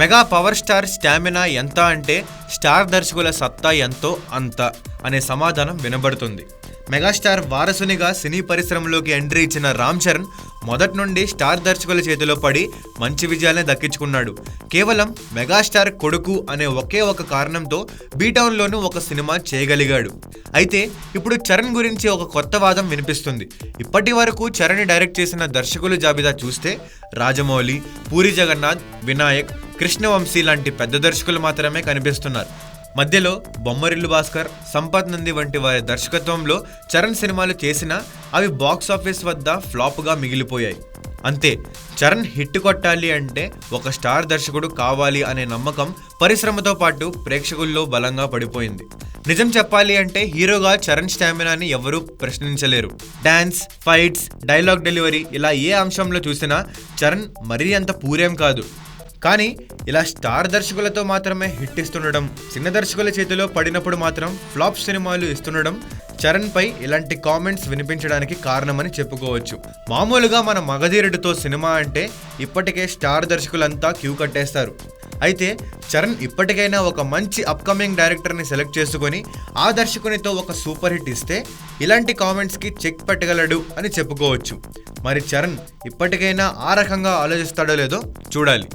Mega power star stamina ఎంత అంటే star దర్శకుల సత్తా ఎంతో అంత అనే సమాధానం వినబడుతుంది. మెగాస్టార్ వారసునిగా సినీ పరిశ్రమలోకి ఎంట్రీ ఇచ్చిన రామ్ చరణ్ మొదటి నుండి స్టార్ దర్శకుల చేతిలో పడి మంచి విజయాల్ని దక్కించుకున్నాడు. కేవలం మెగాస్టార్ కొడుకు అనే ఒకే ఒక కారణంతో బీటౌన్లోనూ ఒక సినిమా చేయగలిగాడు. అయితే ఇప్పుడు చరణ్ గురించి ఒక కొత్త వాదం వినిపిస్తుంది. ఇప్పటి వరకు చరణ్ డైరెక్ట్ చేసిన దర్శకుల జాబితా చూస్తే రాజమౌళి పూరి జగన్నాథ్ వినాయక్ కృష్ణవంశీ లాంటి పెద్ద దర్శకులు మాత్రమే కనిపిస్తున్నారు. మధ్యలో బొమ్మరిల్లు భాస్కర్ సంపత్ నంది వంటి వారి దర్శకత్వంలో చరణ్ సినిమాలు చేసినా అవి బాక్స్ ఆఫీస్ వద్ద ఫ్లాప్గా మిగిలిపోయాయి. అంతే చరణ్ హిట్ కొట్టాలి అంటే ఒక స్టార్ దర్శకుడు కావాలి అనే నమ్మకం పరిశ్రమతో పాటు ప్రేక్షకుల్లో బలంగా పడిపోయింది. నిజం చెప్పాలి అంటే హీరోగా చరణ్ స్టామినాని ఎవరూ ప్రశ్నించలేరు. డాన్స్ ఫైట్స్ డైలాగ్ డెలివరీ ఇలా ఏ అంశంలో చూసినా చరణ్ మరీ అంత పూరేం కాదు. కానీ ఇలా స్టార్ దర్శకులతో మాత్రమే హిట్ ఇస్తుండడం చిన్న దర్శకుల చేతిలో పడినప్పుడు మాత్రం ఫ్లాప్ సినిమాలు ఇస్తుండడం చరణ్ పై ఇలాంటి కామెంట్స్ వినిపించడానికి కారణమని చెప్పుకోవచ్చు. మామూలుగా మన మగధీరుడితో సినిమా అంటే ఇప్పటికే స్టార్ దర్శకులంతా క్యూ కట్టేస్తారు. అయితే చరణ్ ఇప్పటికైనా ఒక మంచి అప్కమింగ్ డైరెక్టర్ని సెలెక్ట్ చేసుకొని ఆ దర్శకునితో ఒక సూపర్ హిట్ ఇస్తే ఇలాంటి కామెంట్స్కి చెక్ పెట్టగలడు అని చెప్పుకోవచ్చు. మరి చరణ్ ఇప్పటికైనా ఆ రకంగా ఆలోచిస్తాడో లేదో చూడాలి.